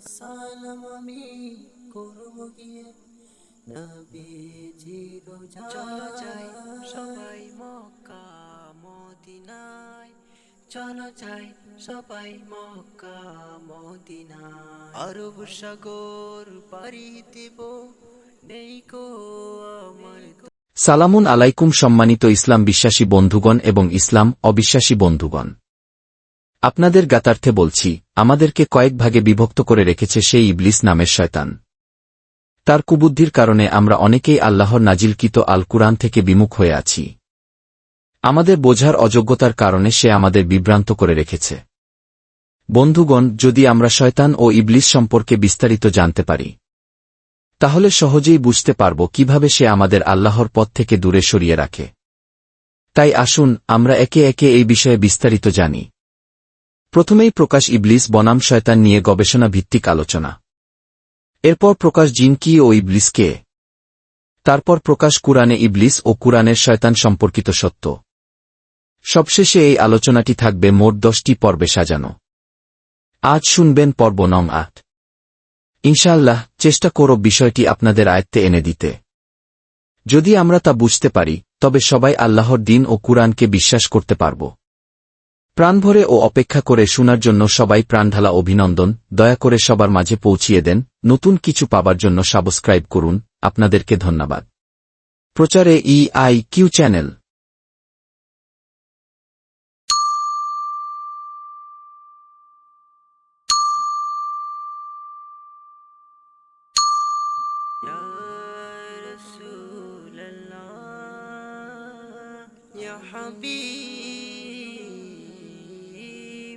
সালাম আমি করব গিয়ে। চলো যাই সবাই মক্কা মদিনায়। চলো যাই সবাই মক্কা মদিনায়। আরব সাগর পাড়ি দেব নেই কো আমার সালামুন আলাইকুম সম্মানিত ইসলাম বিশ্বাসী বন্ধুগণ এবং ইসলাম অবিশ্বাসী বন্ধুগণ। আপনাদের গাতার্থে বলছি, আমাদেরকে কয়েক ভাগে বিভক্ত করে রেখেছে সেই ইবলিস নামের শয়তান। তার কুবুদ্ধির কারণে আমরা অনেকেই আল্লাহর নাজিলকিত আল কুরআন থেকে বিমুখ হয়ে আছি। আমাদের বোঝার অযোগ্যতার কারণে সে আমাদের বিভ্রান্ত করে রেখেছে। বন্ধুগণ, যদি আমরা শয়তান ও ইবলিস সম্পর্কে বিস্তারিত জানতে পারি, তাহলে সহজেই বুঝতে পারব কীভাবে সে আমাদের আল্লাহর পথ থেকে দূরে সরিয়ে রাখে। তাই আসুন, আমরা একে একে এই বিষয়ে বিস্তারিত জানি। প্রথমেই প্রকাশ ইবলিস বনাম শয়তান নিয়ে গবেষণা ভিত্তিক আলোচনা। এরপর প্রকাশ জিন কি ও ইবলিস কে। তারপর প্রকাশ কুরআনে ইবলিস ও কুরআনের শয়তান সম্পর্কিত সত্য। সবশেষে এই আলোচনাটি থাকবে মোট দশটি পর্বে সাজানো। আজ শুনবেন পর্ব নং আট। ইনশাআল্লাহ, চেষ্টা করো বিষয়টি আপনাদের আয়ত্তে এনে দিতে। যদি আমরা তা বুঝতে পারি, তবে সবাই আল্লাহর দিন ও কুরআনকে বিশ্বাস করতে পারব। প্রাণভরে ও অপেক্ষা করে শোনার জন্য সবাই প্রাণঢালা অভিনন্দন দয়া করে সবার মাঝে পৌঁছিয়ে দেন নতুন কিছু পাবার জন্য সাবস্ক্রাইব করুন আপনাদেরকে ধন্যবাদ প্রচারে ই আই কিউ চ্যানেল يا رسول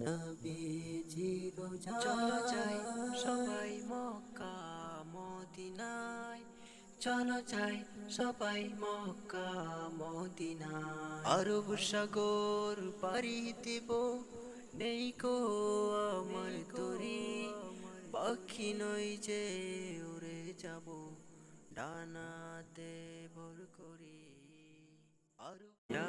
নবী জিরোজা চলো যাই সবাই মক্কা মদিনায়। চলো যাই সবাই মক্কা মদিনায়। আরব সাগর পাড়ি দেব। নেই কো আমার তরি পাখি নই যে উড়ে যাব। ডানাতে ভর করি। আরব ইয়া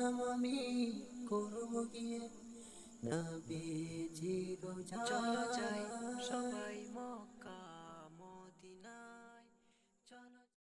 আমি করব গিয়ে না বেজি রোজা। চলো যাই সবাই মক্কা।